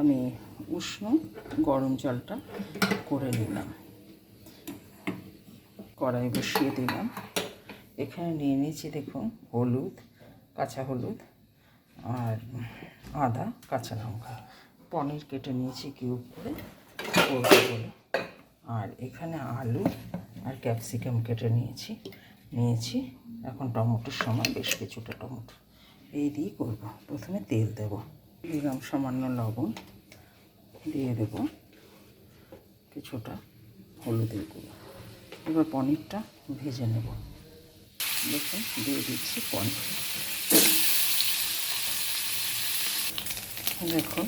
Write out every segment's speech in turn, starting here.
আমি উষ্ণ গরম জলটা করে নিলাম। কড়াই বসিয়ে দিলাম। এখানে নিয়ে নিয়েছি দেখুন, হলুদ, কাঁচা হলুদ আর আদা, কাঁচা লঙ্কা। পনির কেটে নিয়েছি কিউব করে করব বলে আর এখানে আলু আর ক্যাপসিকাম কেটে নিয়েছি। নিয়েছি এখন টমেটোর সময়, বেশ কিছুটা টমেটো। এই দিয়ে করব। প্রথমে তেল দেব। দিলাম সামান্য লবণ দিয়ে দেব কিছুটা হলুদের গুঁড়ো। এবার পনিরটা ভেজে নেব। দেখুন, দিয়ে দিচ্ছি পনির। দেখুন,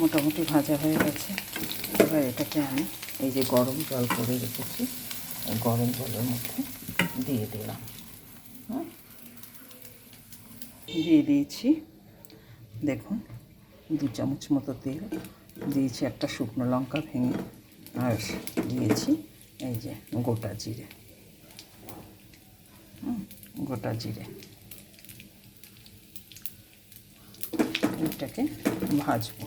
মোটামুটি ভাজা হয়ে গেছে। এবার এটাকে আমি এই যে গরম জল করে রেখেছি গরম জলের মধ্যে দিয়ে দিলাম। হ্যাঁ? দিয়ে দিয়েছি দেখুন, দু চামচ মতো তেল দিয়েছি, একটা শুকনো লঙ্কা ভেঙে, আর দিয়েছি এই যে গোটা জিরে। গোটা জিরে। এটাকে ভাজবো।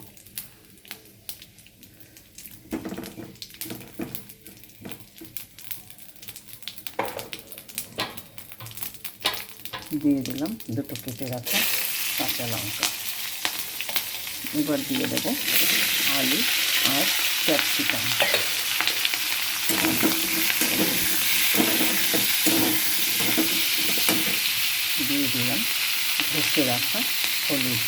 দিয়ে দিলাম দুটো কেটে রাখা কাঁচা লঙ্কা। এবার দিয়ে দেব আলু আর ক্যাপসিকাম। দিয়ে দিলাম ঘষে রাখা হলুদ।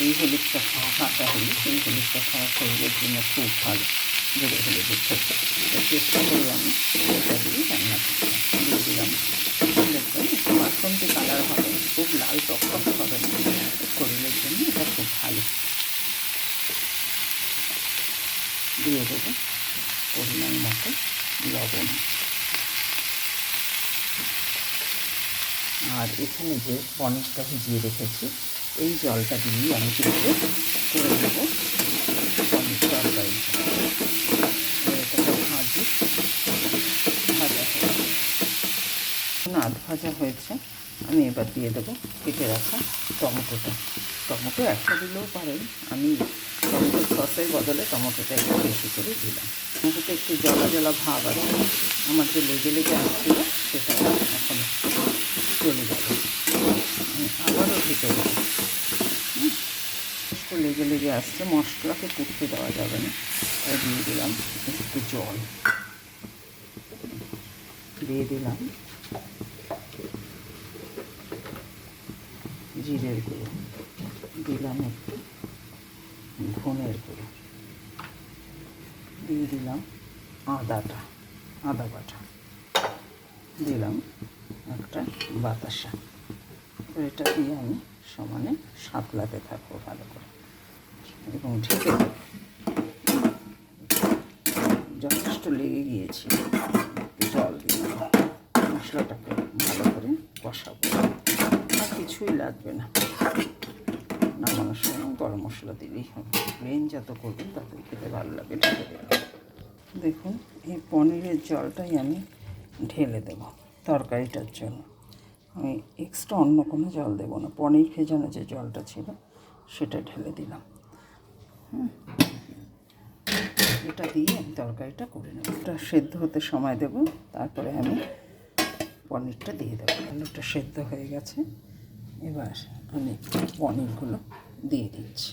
এই হলুদটা খাওয়া কাঁচা হলুদ, এই হলুদটা খাওয়া শরীরের জন্য খুব ভালো। থেকে তো চেষ্টা করি আমি এটা দিয়ে রান্না করতে। দিয়ে দিলাম। বাসন্তী কালার হবে, খুব লাল টকটক হবে না শরীরের জন্য এটা খুব ভালো দিয়ে দেবো। পরিমাণ মতো লবণ। আর এখানে যে পনিরটা ভিজিয়ে রেখেছি, এই জলটা দিয়ে আমি কিন্তু করে দেবো পনির তরকারি এটাকে ভাজি, ভাজা হয়ে আধ ভাজা হয়েছে। আমি এবার দিয়ে দেবো কেটে রাখা টমেটোটা। টমেটো একটা দিলেও পারেন। আমি টমেটোর সসের বদলে টমেটোটা একটু বেশি করে দিলাম। টমেটোটা একটু জলা জলা ভাব আছে। আমার যে লেগে লেগে আসছিল, সেটা এখন চলে যাবে। আবারও ঢেকে দেবো। একটু লেগে লেগে আসছে। মশলাকে পুড়তে দেওয়া যাবে না। তাই দিয়ে দিলাম একটু জল। দিয়ে দিলাম। জিরের গুঁড়ো, দিলাম একটু, ধনের গুঁড়ো। দিয়ে দিলাম আদাটা, আদা বাটা। দিলাম একটা বাতাসা। এটা দিয়ে আমি সমানে সাতলাতে থাকব ভালো করে। এবং ঠিক যথেষ্ট লেগে গিয়েছে। জল দিয়ে মশলাটাকে ভালো করে কষাবো। কিছুই লাগবে না। নামানোর সময় গরম মশলা দিলেই হবে প্লেন যত করবেন ততই খেতে ভালো লাগে। দেখুন, এই পনিরের জলটাই আমি ঢেলে দেবো তরকারিটার জন্য। আমি এক্সট্রা অন্য কোনো জল দেবো না। পনির ভেজানো যে জলটা ছিল, সেটা ঢেলে দিলাম। হুম। এটা দিয়ে আমি তরকারিটা করে নেব। এটা সেদ্ধ হতে সময় দেব। তারপরে আমি পনিরটা দিয়ে দেবো। আলুটা সেদ্ধ হয়ে গেছে। এবার আমি পনিরগুলো দিয়ে দিচ্ছি।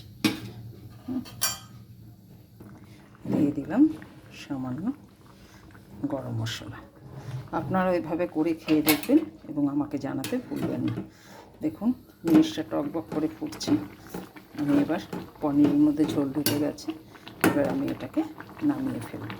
দিয়ে দিলাম সামান্য গরম মশলা। আপনারা ওইভাবে করে খেয়ে দেখবেন এবং আমাকে জানাতে ভুলবেন না। দেখুন, জিনিসটা টকবক করে ফুটছে। আমি এবার পনিরের মধ্যে ঝোল ঢুকে গেছে। এবার আমি এটাকে নামিয়ে ফেলব।